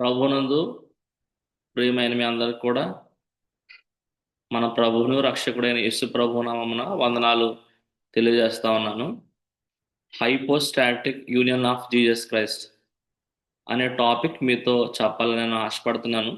ప్రభునందు ప్రియమైన మీ అందరికి కూడా మన ప్రభువును రక్షకుడైన యేసు ప్రభు నామమున వందనాలు తెలియజేస్తా ఉన్నాను. Hypostatic union of Jesus Christ అనే టాపిక్ మీతో చెప్పాలని నేను ఆశపడుతున్నాను.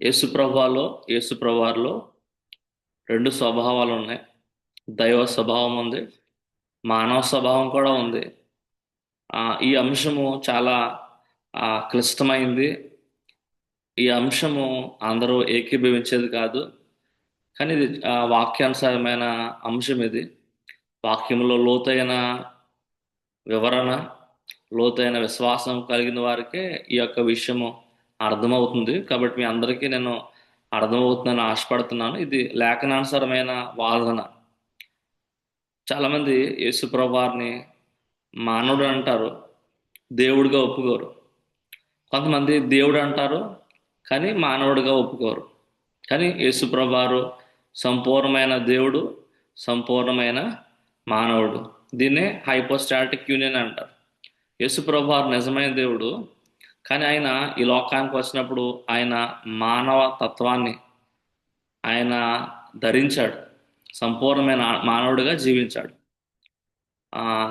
యేసు ప్రభాలో యేసు ప్రభాలో రెండు స్వభావాలు ఉన్నాయి. దైవ స్వభావం ఉంది మానవ స్వభావం కూడా ఉంది. ఈ అంశము చాలా క్లిష్టమైంది ఈ అంశము అందరూ ఏకీభవించేది కాదు. కానీ ఇది ఆ, వాక్యానుసారమైన అంశం ఇది. వాక్యంలో లోతైన వివరణ లోతైన విశ్వాసం కలిగిన వారికే ఈ యొక్క విషయము అర్థమవుతుంది. కాబట్టి మీ అందరికీ నేను అర్థమవుతుందని ఆశపడుతున్నాను. ఇది లేఖనానుసారమైన వాదన. చాలామంది యేసుప్రభువారిని మానవుడు అంటారు. దేవుడిగా ఒప్పుకోరు. కొంతమంది దేవుడు అంటారు కానీ మానవుడిగా ఒప్పుకోరు. కానీ యేసుప్రభారు సంపూర్ణమైన దేవుడు సంపూర్ణమైన మానవుడు. దీన్నే హైపోస్టాటిక్ యూనియన్ అంటారు. యేసుప్రభారు నిజమైన దేవుడు కానీ ఆయన ఈ లోకానికి వచ్చినప్పుడు ఆయన మానవ తత్వాన్ని ఆయన ధరించాడు. సంపూర్ణమైన మానవుడిగా జీవించాడు.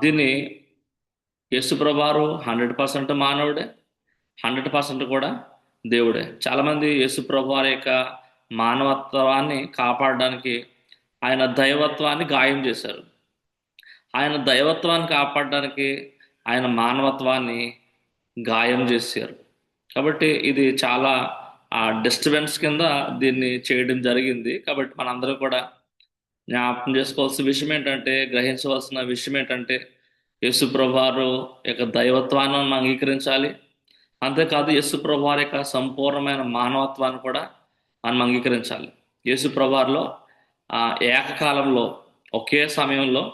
దీన్ని యేసుప్రభారు హండ్రెడ్ పర్సెంట్ మానవుడే హండ్రెడ్ పర్సెంట్ కూడా దేవుడే. చాలామంది యేసుప్రభు వారి యొక్క మానవత్వాన్ని కాపాడడానికి ఆయన దైవత్వాన్ని గాయం చేశారు. ఆయన దైవత్వాన్ని కాపాడడానికి ఆయన మానవత్వాన్ని గాయం చేశారు. కాబట్టి ఇది చాలా డిస్టర్బెన్స్ కింద దీన్ని చేయడం జరిగింది. కాబట్టి మనందరూ కూడా జ్ఞాపకం చేసుకోవాల్సిన విషయం ఏంటంటే గ్రహించవలసిన విషయం ఏంటంటే యేసుప్రభు వారు యొక్క దైవత్వాన్ని మనం అంగీకరించాలి. అంతేకాదు యేసుప్రభు వారి యొక్క సంపూర్ణమైన మానవత్వాన్ని కూడా మనం అంగీకరించాలి. యేసుప్రభు వారిలో ఆ ఏకకాలంలో ఒకే సమయంలో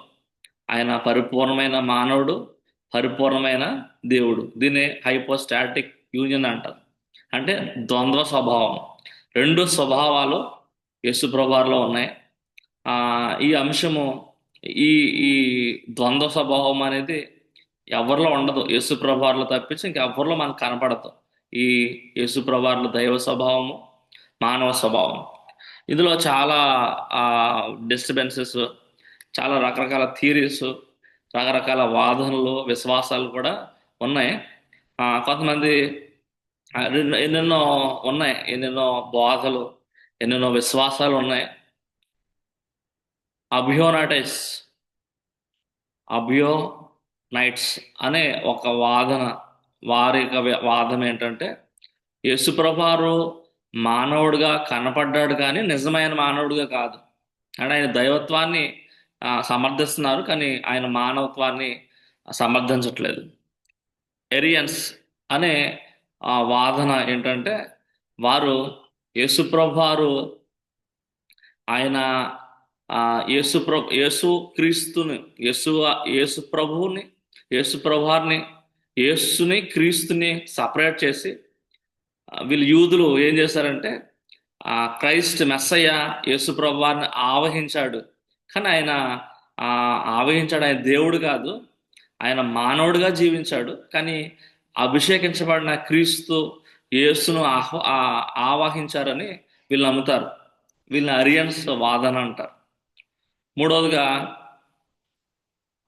ఆయన పరిపూర్ణమైన మానవుడు పరిపూర్ణమైన దేవుడు. దీన్ని హైపోస్టాటిక్ యూనియన్ అంటారు. అంటే ద్వంద్వ స్వభావం. రెండు స్వభావాలు యేసుప్రభాలో ఉన్నాయి. ఈ అంశము ఈ ఈ ద్వంద్వ స్వభావం అనేది ఎవరిలో ఉండదు. యేసుప్రభార్లో తప్పించి ఇంకెవరిలో మనకు కనపడదు. ఈ యేసు ప్రభావాలు దైవ స్వభావము మానవ స్వభావం ఇందులో చాలా డిస్టర్బెన్సెస్ చాలా రకరకాల థీరీస్ రకరకాల వాదనలు విశ్వాసాలు కూడా ఉన్నాయి. కొంతమంది రెండు- ఎన్నెన్నో ఉన్నాయి. ఎన్నెన్నో బాధలు ఎన్నెన్నో విశ్వాసాలు ఉన్నాయి. అభియోనాటైస్ అభియో నైట్స్ అనే ఒక వాదన వారి యొక్క వాదన ఏంటంటే యేసుప్రభారు మానవుడిగా కనపడ్డాడు కానీ నిజమైన మానవుడిగా కాదు. అంటే ఆయన దైవత్వాన్ని సమర్థిస్తున్నారు కానీ ఆయన మానవత్వాన్ని సమర్థించట్లేదు. ఎరియన్స్ అనే ఆ వాదన ఏంటంటే వారు యేసుప్రభారు ఆయన ఆ యేసు యేసు క్రీస్తుని యేసు యేసు ప్రభువుని యేసు ప్రభాని యేసుని క్రీస్తుని సపరేట్ చేసి వీళ్ళు యూదులు ఏం చేశారంటే ఆ క్రైస్ట్ మెస్సయ్య యేసు ప్రభాని ఆవహించాడు. కానీ ఆయన ఆవహించాడు ఆయన దేవుడు కాదు. ఆయన మానవుడిగా జీవించాడు. కానీ అభిషేకించబడిన క్రీస్తు యేసును ఆహ్ ఆవాహించారని వీళ్ళు నమ్ముతారు. వీళ్ళని అరియన్స్ వాదన అంటారు. మూడవదిగా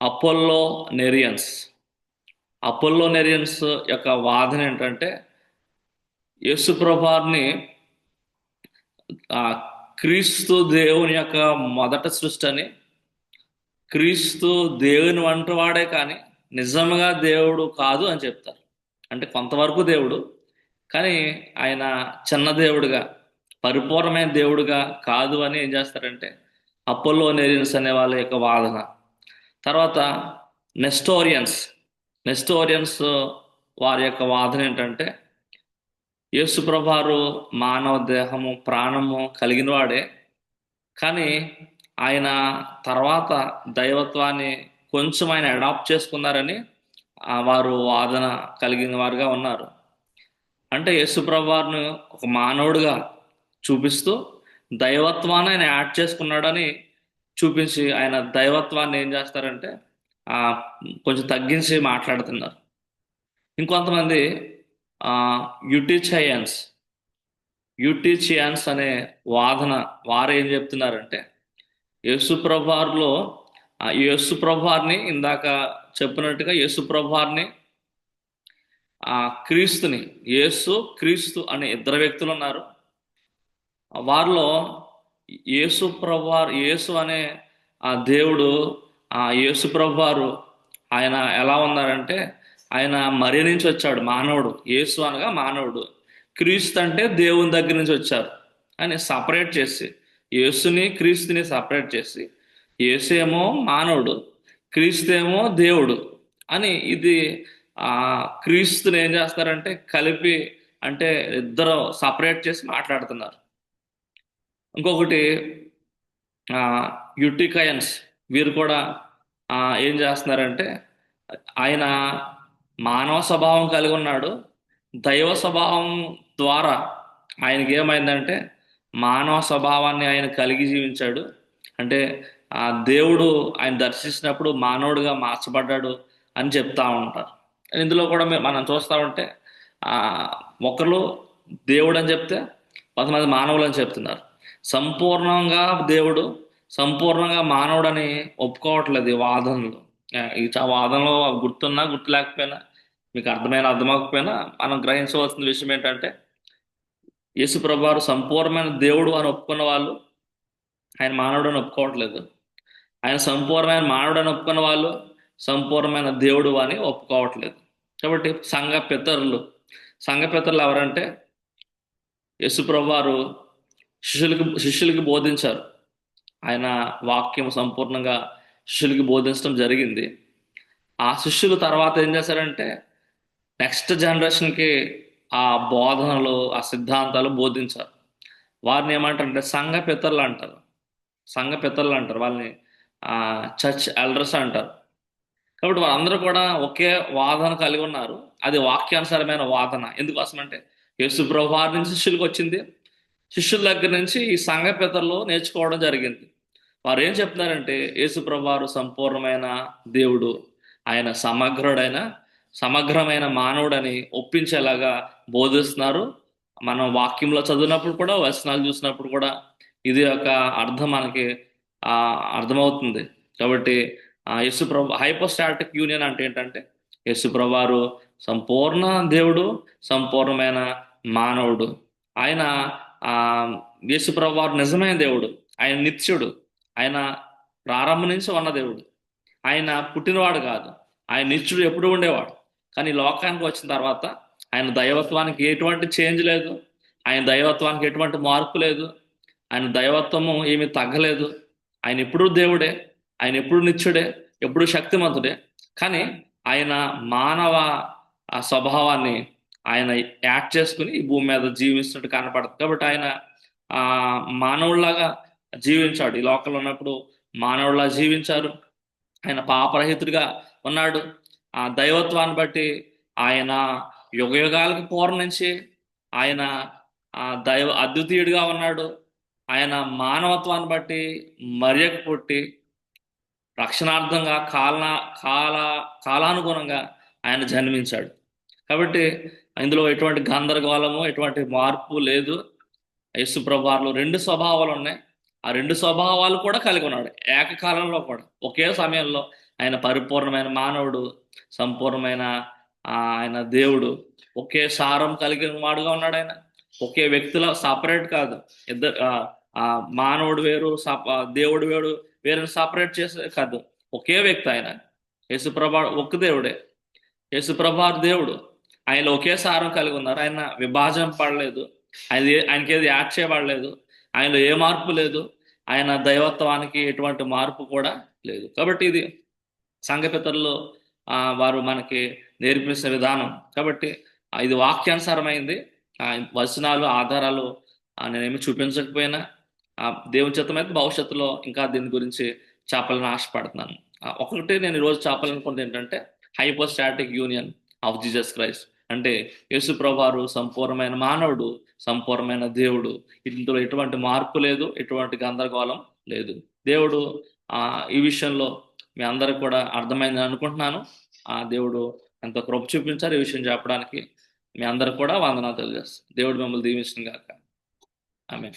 అపోల్లో నెరియన్స్ అపోల్లో నెరియన్స్ యొక్క వాదన ఏంటంటే యేసుప్రభాని క్రీస్తు దేవుని యొక్క మొదట సృష్టి అని క్రీస్తు దేవుని వంటి వాడే కానీ నిజంగా దేవుడు కాదు అని చెప్తారు. అంటే కొంతవరకు దేవుడు కానీ ఆయన చిన్న దేవుడుగా పరిపూర్ణమైన దేవుడుగా కాదు అని ఏం చేస్తారంటే అపోలో నెరియన్స్ అనే వాళ్ళ యొక్క వాదన. తర్వాత నెస్టోరియన్స్ నెస్టోరియన్స్ వారి యొక్క వాదన ఏంటంటే యేసుప్రభారు మానవ దేహము ప్రాణము కలిగిన వాడే కానీ ఆయన తర్వాత దైవత్వాన్ని కొంచెం ఆయన అడాప్ట్ చేసుకున్నారని వారు వాదన కలిగిన వారుగా ఉన్నారు. అంటే యేసుప్రభారును ఒక మానవుడిగా చూపిస్తూ దైవత్వాన్ని ఆయన యాడ్ చేసుకున్నాడని చూపించి ఆయన దైవత్వాన్ని ఏం చేస్తారంటే కొంచెం తగ్గించి మాట్లాడుతున్నారు. ఇంకొంతమంది యుటిచయన్స్ యుటిచియన్స్ అనే వాదన వారు ఏం చెప్తున్నారంటే యేసుప్రభార్లో యేసుప్రభార్ని యేసు ఇందాక చెప్పినట్టుగా యేసుప్రభార్ని ఆ క్రీస్తుని యేసు క్రీస్తు అనే ఇద్దరు వ్యక్తులు ఉన్నారు. వారిలో యేసు ప్రభువారు యేసు అనే ఆ దేవుడు ఆ యేసు ప్రభువారు ఆయన ఎలా ఉన్నారంటే ఆయన మరి నుంచి వచ్చాడు మానవుడు. యేసు అనగా మానవుడు. క్రీస్తు అంటే దేవుని దగ్గర నుంచి వచ్చారు. అని సపరేట్ చేసి యేసుని క్రీస్తుని సపరేట్ చేసి యేసు ఏమో మానవుడు క్రీస్తు ఏమో దేవుడు అని ఇది ఆ క్రీస్తుని ఏం చేస్తారంటే కలిపి అంటే ఇద్దరు సపరేట్ చేసి మాట్లాడుతున్నారు. ఇంకొకటి యుటికయన్స్ వీరు కూడా ఏం చేస్తున్నారంటే ఆయన మానవ స్వభావం కలిగి ఉన్నాడు. దైవ స్వభావం ద్వారా ఆయనకి ఏమైందంటే మానవ స్వభావాన్ని ఆయన కలిగి జీవించాడు. అంటే ఆ దేవుడు ఆయన దర్శించినప్పుడు మానవుడిగా మార్చబడ్డాడు అని చెప్తా ఉంటారు. ఇందులో కూడా మనం చూస్తా ఉంటే ఒకరు దేవుడు అని చెప్తే కొంతమంది మానవులు అని చెప్తున్నారు. సంపూర్ణంగా దేవుడు సంపూర్ణంగా మానవుడని ఒప్పుకోవట్లేదు ఈ వాదనలు. ఈ చ- వాదనలో గుర్తున్నా గుర్తు లేకపోయినా మీకు అర్థమైన అర్థమకపోయినా మనం గ్రహించవలసిన విషయం ఏంటంటే యేసు ప్రభువారు సంపూర్ణమైన దేవుడు అని ఒప్పుకున్న వాళ్ళు ఆయన మానవుడు అని ఒప్పుకోవట్లేదు. ఆయన సంపూర్ణమైన మానవుడు అని ఒప్పుకున్న వాళ్ళు సంపూర్ణమైన దేవుడు అని ఒప్పుకోవట్లేదు. కాబట్టి సంఘ పితరులు సంఘ పితరులు ఎవరంటే యేసు ప్రభువారు శిష్యులకు శిష్యులకి బోధించారు. ఆయన వాక్యం సంపూర్ణంగా శిష్యులకి బోధించడం జరిగింది. ఆ శిష్యులు తర్వాత ఏం చేశారంటే నెక్స్ట్ జనరేషన్కి ఆ బోధనలు ఆ సిద్ధాంతాలు బోధించారు. వారిని ఏమంటారంటే సంఘ పితరులు అంటారు. సంఘ పితరులు అంటారు. వాళ్ళని చర్చ్ ఎల్డర్స్ అంటారు. కాబట్టి వాళ్ళందరూ కూడా ఒకే వాదన కలిగి ఉన్నారు. అది వాక్యానుసారమైన వాదన. ఎందుకోసం అంటే యేసు ప్రభు వారి నుంచి శిష్యులకు వచ్చింది. శిష్యుల దగ్గర నుంచి ఈ సంఘ పితరులు నేర్చుకోవడం జరిగింది. వారు ఏం చెప్తున్నారంటే యేసుప్రభారు సంపూర్ణమైన దేవుడు. ఆయన సమగ్రుడైన సమగ్రమైన మానవుడని ఒప్పించేలాగా బోధిస్తున్నారు. మనం వాక్యంలో చదివినప్పుడు కూడా వచనాలు చూసినప్పుడు కూడా ఇది ఒక అర్థం మనకి ఆ అర్థమవుతుంది. కాబట్టి యశుప్రభు హైపోస్టాటిక్ యూనియన్ అంటే ఏంటంటే యశుప్రభారు సంపూర్ణ దేవుడు సంపూర్ణమైన మానవుడు. ఆయన ఆ యేసుప్రభు వారు నిజమైన దేవుడు. ఆయన నిత్యుడు. ఆయన ప్రారంభం నుంచి ఉన్న దేవుడు. ఆయన పుట్టినవాడు కాదు. ఆయన నిత్యుడు ఎప్పుడు ఉండేవాడు. కానీ లోకానికి వచ్చిన తర్వాత ఆయన దైవత్వానికి ఎటువంటి చేంజ్ లేదు. ఆయన దైవత్వానికి ఎటువంటి మార్పు లేదు. ఆయన దైవత్వము ఏమీ తగ్గలేదు. ఆయన ఎప్పుడూ దేవుడే. ఆయన ఎప్పుడు నిత్యుడే. ఎప్పుడు శక్తిమంతుడే. కానీ ఆయన మానవ ఆ స్వభావాన్ని ఆయన యాడ్ చేసుకుని ఈ భూమి మీద జీవిస్తున్నట్టు కనపడుతుంది కాబట్టి ఆయన ఆ మానవుల్లాగా జీవించాడు. ఈ లోకంలో ఉన్నప్పుడు మానవుల్లా జీవించారు. ఆయన పాపరహితుడిగా ఉన్నాడు. ఆ దైవత్వాన్ని బట్టి ఆయన యుగయుగాలకు పూర్వం నుంచి ఆయన ఆ దైవ అద్వితీయుడిగా ఉన్నాడు. ఆయన మానవత్వాన్ని బట్టి మర్యకు పుట్టి రక్షణార్థంగా కాల కాల కాలానుగుణంగా ఆయన జన్మించాడు. కాబట్టి ఇందులో ఎటువంటి గందరగోళము ఎటువంటి మార్పు లేదు. యేసు ప్రభావాలు రెండు స్వభావాలు ఉన్నాయి. ఆ రెండు స్వభావాలు కూడా కలిగి ఉన్నాడు. ఏకకాలంలో కూడా. ఒకే సమయంలో ఆయన పరిపూర్ణమైన మానవుడు సంపూర్ణమైన ఆ, ఆయన దేవుడు. ఒకే సారం కలిగిన వాడుగా ఉన్నాడు ఆయన. ఒకే వ్యక్తిలో సపరేట్ కాదు. ఇద్దరు ఆ, మానవుడు వేరు సప- దేవుడు వేరు వేరే సపరేట్ చేసే కాదు. ఒకే వ్యక్తి ఆయన. యేసుప్రభా ఒక్క దేవుడే. యేసుప్రభా దేవుడు. ఆయన ఒకే సారం కలిగి ఉన్నారు. ఆయన విభాజన పడలేదు. ఆయన ఆయనకి ఏది యాడ్ చేయబడలేదు. ఆయనలో ఏ మార్పు లేదు. ఆయన దైవత్వానికి ఎటువంటి మార్పు కూడా లేదు. కాబట్టి ఇది సంఘపితరులు వారు మనకి నేర్పించిన విధానం. కాబట్టి ఇది వాక్యానుసారమైంది. వచనాలు ఆధారాలు నేనేమి చూపించకపోయినా ఆ, దేవుని చిత్తమైతే భవిష్యత్తులో ఇంకా దీని గురించి చెప్పాలని ఆశపడుతున్నాను. ఒకటి నేను ఈరోజు చెప్పాలనుకున్నది ఏంటంటే hypostatic union of Jesus Christ. అంటే యేసుప్రభువారు సంపూర్ణమైన మానవుడు సంపూర్ణమైన దేవుడు. ఇందులో ఎటువంటి మార్పు లేదు ఎటువంటి గందరగోళం లేదు. దేవుడు ఆ ఈ విషయంలో మీ అందరికి కూడా అర్థమైందని అనుకుంటున్నాను. ఆ దేవుడు ఎంతో కృప చూపించారు. ఈ విషయం చెప్పడానికి మీ అందరు కూడా వందనాలు తెలియజేస్తాను. దేవుడు మిమ్మల్ని దీవించిన గాక. ఆమె